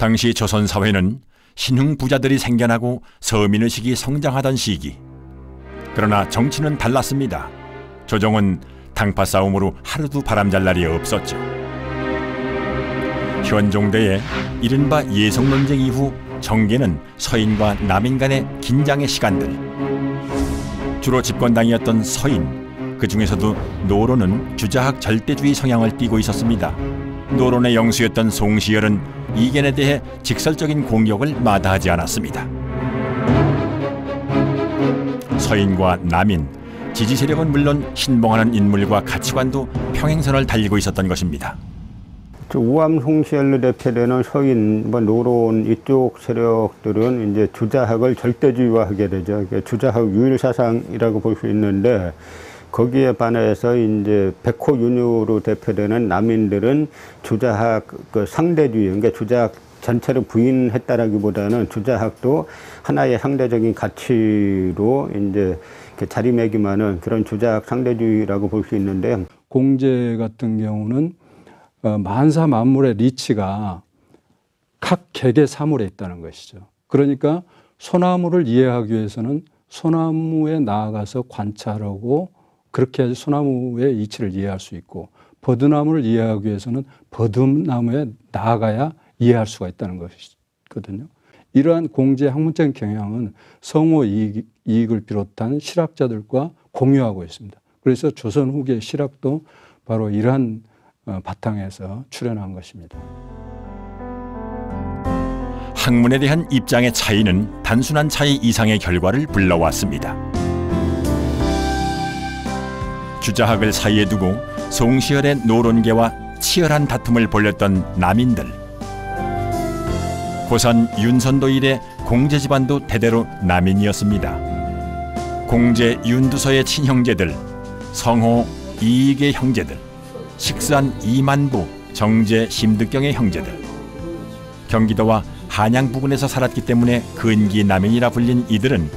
당시 조선 사회는 신흥 부자들이 생겨나고 서민의식이 성장하던 시기. 그러나 정치는 달랐습니다. 조정은 당파 싸움으로 하루도 바람잘 날이 없었죠. 현종대의 이른바 예성 논쟁 이후 정계는 서인과 남인 간의 긴장의 시간들. 주로 집권당이었던 서인, 그 중에서도 노론은 주자학 절대주의 성향을 띠고 있었습니다. 노론의 영수였던 송시열은 이견에 대해 직설적인 공격을 마다하지 않았습니다. 서인과 남인, 지지 세력은 물론 신봉하는 인물과 가치관도 평행선을 달리고 있었던 것입니다. 우암 송시열로 대표되는 서인, 뭐 노론 이쪽 세력들은 이제 주자학을 절대주의화하게 되죠. 주자학 유일 사상이라고 볼 수 있는데 거기에 반해서 이제 백호 윤유로 대표되는 남인들은 주자학 그 상대주의, 그러니까 주자학 전체를 부인했다라기보다는 주자학도 하나의 상대적인 가치로 이제 자리매김하는 그런 주자학 상대주의라고 볼 수 있는데 공제 같은 경우는 어, 만사 만물의 리치가 각 개개 사물에 있다는 것이죠. 그러니까 소나무를 이해하기 위해서는 소나무에 나아가서 관찰하고 그렇게 해야지 소나무의 이치를 이해할 수 있고 버드나무를 이해하기 위해서는 버드나무에 나아가야 이해할 수가 있다는 것이거든요. 이러한 공제 학문적인 경향은 성호 이익, 을 비롯한 실학자들과 공유하고 있습니다. 그래서 조선 후기 실학도 바로 이러한 어, 바탕에서 출현한 것입니다. 학문에 대한 입장의 차이는 단순한 차이 이상의 결과를 불러왔습니다. 주자학을 사이에 두고 송시열의 노론계와 치열한 다툼을 벌였던 남인들. 고선 윤선도 이래 공제 집안도 대대로 남인이었습니다. 공제 윤두서의 친형제들, 성호 이익의 형제들, 식산 이만부, 정제 심득경의 형제들. 경기도와 한양 부근에서 살았기 때문에 근기 남인이라 불린 이들은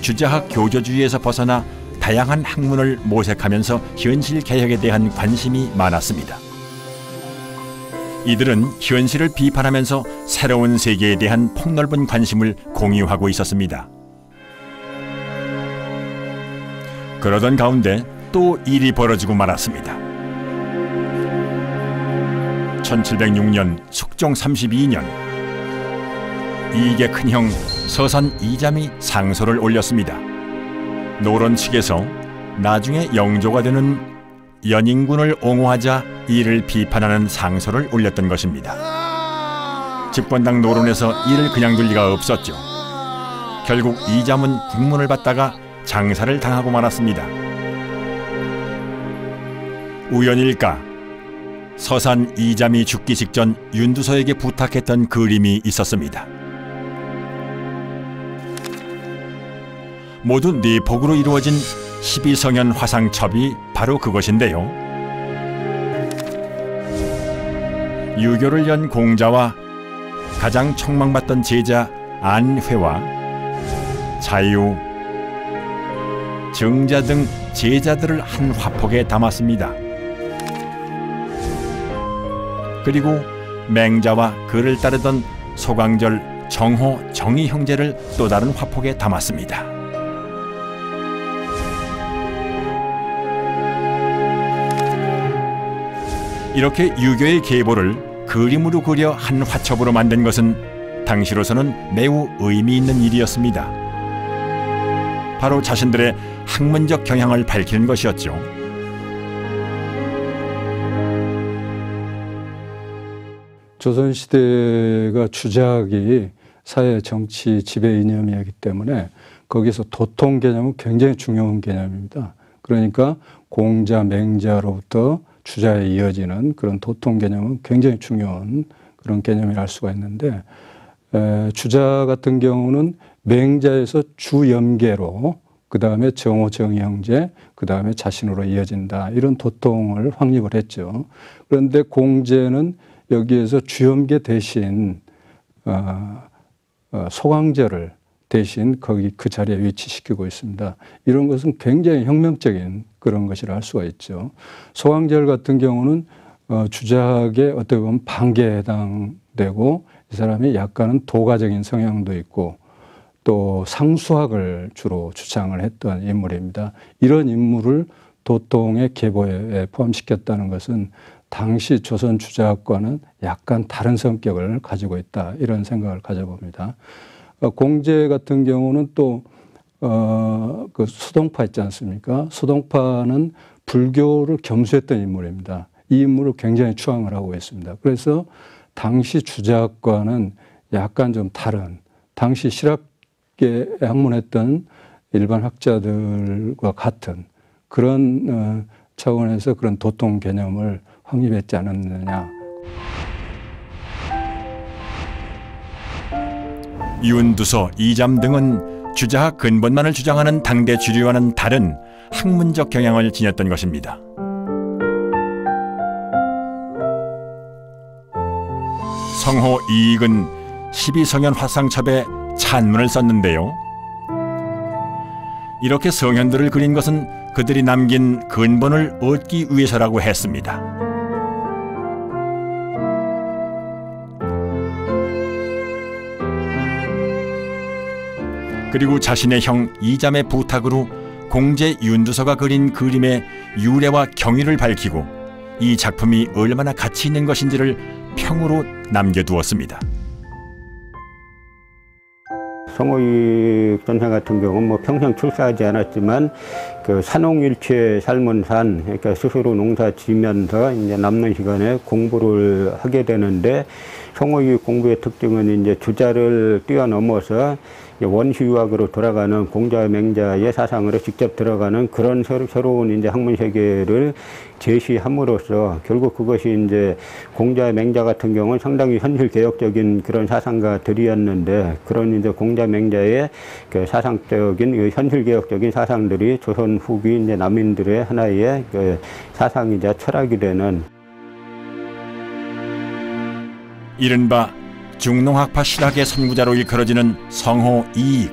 주자학 교조주의에서 벗어나 다양한 학문을 모색하면서 현실 개혁에 대한 관심이 많았습니다. 이들은 현실을 비판하면서 새로운 세계에 대한 폭넓은 관심을 공유하고 있었습니다. 그러던 가운데 또 일이 벌어지고 말았습니다. 1706년 숙종 32년 이익의 큰형 서산 이잠이 상소를 올렸습니다. 노론 측에서 나중에 영조가 되는 연인군을 옹호하자 이를 비판하는 상소를 올렸던 것입니다. 집권당 노론에서 이를 그냥 둘 리가 없었죠. 결국 이잠은 국문을 받다가 장사를 당하고 말았습니다. 우연일까 서산 이잠이 죽기 직전 윤두서에게 부탁했던 그림이 있었습니다. 모두 네폭으로 이루어진 12성현 화상첩이 바로 그것인데요. 유교를 연 공자와 가장 촉망받던 제자 안회와 자유, 정자 등 제자들을 한 화폭에 담았습니다. 그리고 맹자와 그를 따르던 소강절, 정호, 정의 형제를 또 다른 화폭에 담았습니다. 이렇게 유교의 계보를 그림으로 그려 한 화첩으로 만든 것은 당시로서는 매우 의미 있는 일이었습니다. 바로 자신들의 학문적 경향을 밝히는 것이었죠. 조선시대가 주작이 사회 정치 지배 이념이었기 때문에 거기서 도통 개념은 굉장히 중요한 개념입니다. 그러니까 공자, 맹자로부터 주자에 이어지는 그런 도통 개념은 굉장히 중요한 그런 개념이라 할 수가 있는데 에, 주자 같은 경우는 맹자에서 주염계로 그 다음에 정호 정형제 그 다음에 자신으로 이어진다 이런 도통을 확립을 했죠. 그런데 공제는 여기에서 주염계 대신 어, 어, 소강제를 대신 거기 그 자리에 위치시키고 있습니다. 이런 것은 굉장히 혁명적인 그런 것이라 할 수가 있죠. 소강절 같은 경우는 어, 주작의 어떻게 보면 반계에 해당되고 이 사람이 약간은 도가적인 성향도 있고 또 상수학을 주로 주장을 했던 인물입니다. 이런 인물을 도통의 계보에 포함시켰다는 것은 당시 조선 주자학과는 약간 다른 성격을 가지고 있다 이런 생각을 가져봅니다. 어, 공제 같은 경우는 또 어, 그 수동파 있지 않습니까? 수동파는 불교를 겸수했던 인물입니다. 이 인물을 굉장히 추앙을 하고 있습니다. 그래서 당시 주자학과는 약간 좀 다른 당시 실학계 학문했던 일반 학자들과 같은 그런 어, 차원에서 그런 도통 개념을 확립했지 않았느냐. 윤두서, 이잠 등은 주자학 근본만을 주장하는 당대 주류와는 다른 학문적 경향을 지녔던 것입니다. 성호 이익은 12성현 화상첩에 찬문을 썼는데요. 이렇게 성현들을 그린 것은 그들이 남긴 근본을 얻기 위해서라고 했습니다. 그리고 자신의 형 이잠의 부탁으로 공제 윤두서가 그린 그림의 유래와 경위를 밝히고 이 작품이 얼마나 가치 있는 것인지를 평으로 남겨두었습니다. 성호익 선생 같은 경우는 뭐 평생 출사하지 않았지만 그 산홍일체 삶은 산 그러니까 스스로 농사 지면서 이제 남는 시간에 공부를 하게 되는데 성호익 공부의 특징은 이제 주자를 뛰어넘어서 원시유학으로 돌아가는 공자 맹자의 사상으로 직접 들어가는 그런 새로운 이제 학문 세계를 제시함으로써 결국 그것이 이제 공자 맹자 같은 경우는 상당히 현실 개혁적인 그런 사상가들이었는데 그런 이제 공자 맹자의 그 사상적인 그 현실 개혁적인 사상들이 조선 후기 이제 남인들의 하나의 그 사상이자 철학이 되는 이른바 중농학파 실학의 선구자로 일컬어지는 성호 이익.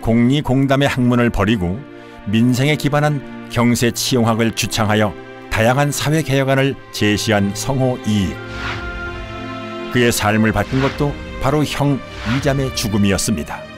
공리공담의 학문을 버리고 민생에 기반한 경세 치용학을 주창하여 다양한 사회 개혁안을 제시한 성호 이익. 그의 삶을 바꾼 것도 바로 형 이잠의 죽음이었습니다.